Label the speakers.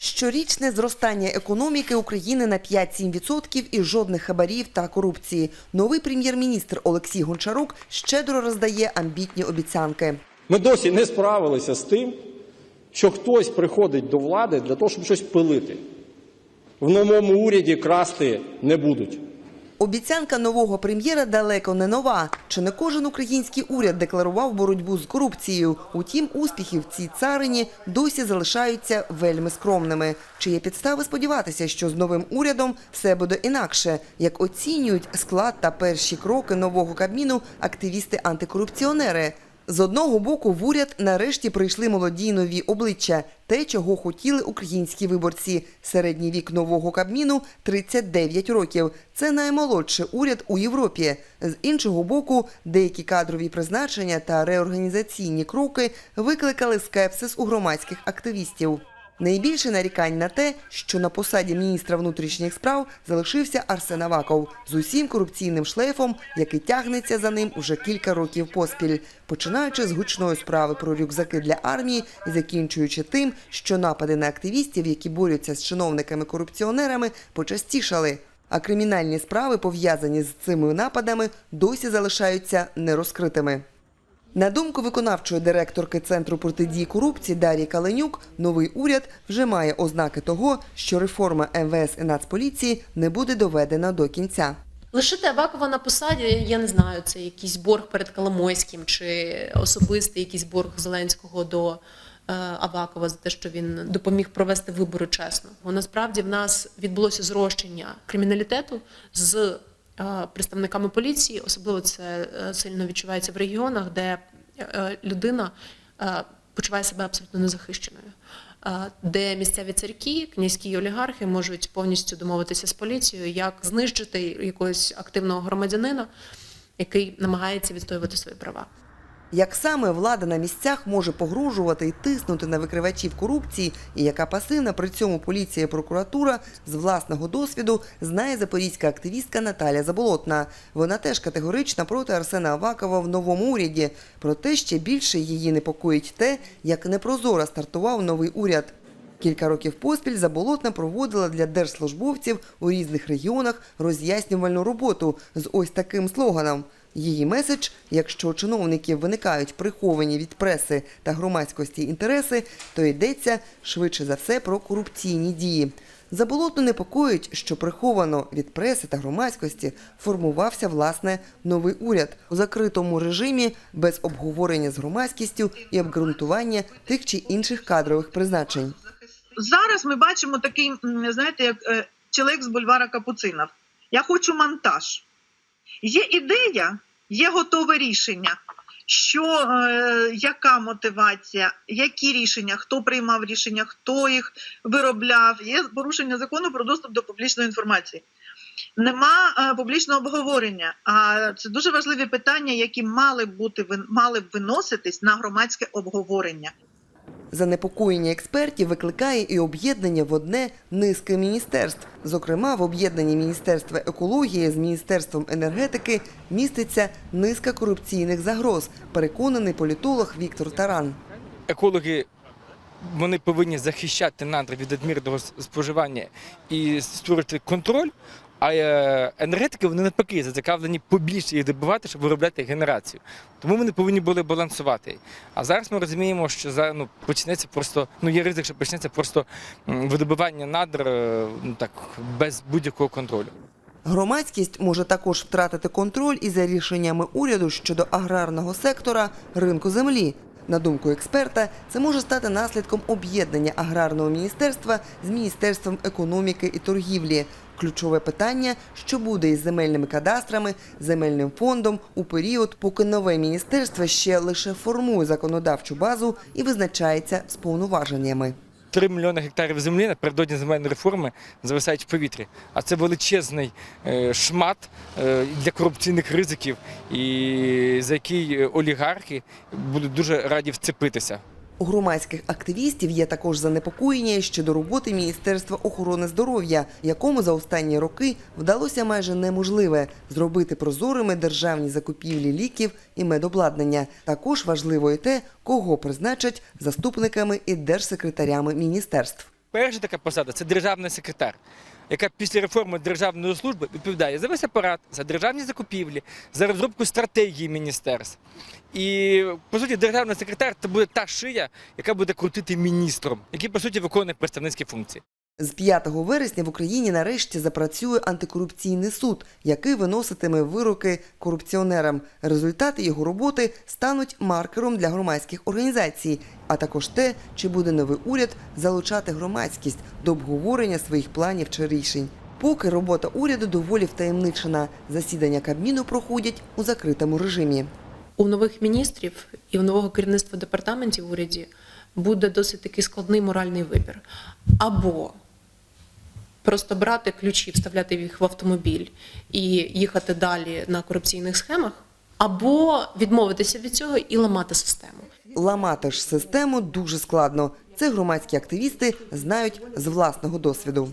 Speaker 1: Щорічне зростання економіки України на 5-7% і жодних хабарів та корупції. Новий прем'єр-міністр Олексій Гончарук щедро роздає амбітні обіцянки.
Speaker 2: Ми досі не справилися з тим, що хтось приходить до влади для того, щоб щось пилити. В новому уряді красти не будуть.
Speaker 1: Обіцянка нового прем'єра далеко не нова. Чи не кожен український уряд декларував боротьбу з корупцією? Утім, успіхи в цій царині досі залишаються вельми скромними. Чи є підстави сподіватися, що з новим урядом все буде інакше? Як оцінюють склад та перші кроки нового кабміну активісти-антикорупціонери? З одного боку, в уряд нарешті прийшли молоді нові обличчя, те, чого хотіли українські виборці. Середній вік нового кабміну 39 років. Це наймолодший уряд у Європі. З іншого боку, деякі кадрові призначення та реорганізаційні кроки викликали скепсис у громадських активістів. Найбільше нарікань на те, що на посаді міністра внутрішніх справ залишився Арсен Аваков з усім корупційним шлейфом, який тягнеться за ним уже кілька років поспіль, починаючи з гучної справи про рюкзаки для армії і закінчуючи тим, що напади на активістів, які борються з чиновниками-корупціонерами, почастішали. А кримінальні справи, пов'язані з цими нападами, досі залишаються нерозкритими. На думку виконавчої директорки Центру протидії корупції Дарії Каленюк, новий уряд вже має ознаки того, що реформа МВС і Нацполіції не буде доведена до кінця.
Speaker 3: Лишити Авакова на посаді, я не знаю, це якийсь борг перед Коломойським чи особистий якийсь борг Зеленського до е, Авакова за те, що він допоміг провести вибори чесно. Бо насправді в нас відбулося зрощення криміналітету з представниками поліції, особливо це е, сильно відчувається в регіонах, де е, людина е, почуває себе абсолютно незахищеною. е, Де місцеві церкві, князькі олігархи можуть повністю домовитися з поліцією, як знищити якогось активного громадянина, який намагається відстоювати свої права.
Speaker 1: Як саме влада на місцях може погрожувати і тиснути на викривачів корупції, і яка пасивна при цьому поліція і прокуратура з власного досвіду знає запорізька активістка Наталя Заболотна. Вона теж категорична проти Арсена Авакова в новому уряді. Проте ще більше її непокоїть те, як непрозоро стартував новий уряд. Кілька років поспіль Заболотна проводила для держслужбовців у різних регіонах роз'яснювальну роботу з ось таким слоганом. Її меседж, якщо у чиновників виникають приховані від преси та громадськості інтереси, то йдеться швидше за все про корупційні дії. Заболотно непокоїть, що приховано від преси та громадськості формувався власне новий уряд у закритому режимі без обговорення з громадськістю і обґрунтування тих чи інших кадрових призначень.
Speaker 4: зараз ми бачимо такий, знаєте, як е, чоловік з бульвара Капуцинов. Я хочу монтаж. Є ідея, є готове рішення. Що, е, яка мотивація, які рішення, хто приймав рішення, хто їх виробляв, є порушення закону про доступ до публічної інформації. Нема е, публічного обговорення. А це дуже важливі питання, які мали бути мали б виноситись на громадське обговорення.
Speaker 1: Занепокоєння експертів викликає і об'єднання в одне низки міністерств. Зокрема, в об'єднанні Міністерства екології з Міністерством енергетики міститься низка корупційних загроз, переконаний політолог Віктор Таран.
Speaker 5: екологи вони повинні захищати надра від надмірного споживання і створити контроль. А е, енергетики вони навпаки зацікавлені побільше їх добивати, щоб виробляти генерацію. Тому вони повинні були балансувати. А зараз ми розуміємо, що за ну почнеться просто ну є ризик, що почнеться просто видобування надр е, ну так без будь-якого контролю.
Speaker 1: Громадськість може також втратити контроль і за рішеннями уряду щодо аграрного сектора ринку землі. На думку експерта, це може стати наслідком об'єднання аграрного міністерства з міністерством економіки і торгівлі. Ключове питання, що буде із земельними кадастрами, земельним фондом у період, поки нове міністерство ще лише формує законодавчу базу і визначається з повноваженнями.
Speaker 5: 3 мільйони гектарів землі напередодні земельної реформи зависають в повітрі. А це величезний е, шмат е, для корупційних ризиків, і за який е, олігархи будуть дуже раді вцепитися.
Speaker 1: У громадських активістів є також занепокоєння щодо роботи Міністерства охорони здоров'я, якому за останні роки вдалося майже неможливе зробити прозорими державні закупівлі ліків і медобладнання. Також важливо і те, кого призначать заступниками і держсекретарями міністерств.
Speaker 5: Перша така посада це державний секретар, яка після реформи державної служби відповідає за весь апарат, за державні закупівлі, за розробку стратегії міністерств. І по суті, державний секретар це буде та шия, яка буде крутити міністром, який по суті виконує представницькі функції.
Speaker 1: З 5 вересня в Україні нарешті запрацює антикорупційний суд, який виноситиме вироки корупціонерам. Результати його роботи стануть маркером для громадських організацій, а також те, чи буде новий уряд залучати громадськість до обговорення своїх планів чи рішень. Поки робота уряду доволі втаємничена. Засідання Кабміну проходять у закритому режимі.
Speaker 3: У нових міністрів і у нового керівництва департаментів в уряді буде досить такий складний моральний вибір. Або просто брати ключі, вставляти їх в автомобіль і їхати далі на корупційних схемах, або відмовитися від цього і ламати систему.
Speaker 1: Ламати ж систему дуже складно. Це громадські активісти знають з власного досвіду.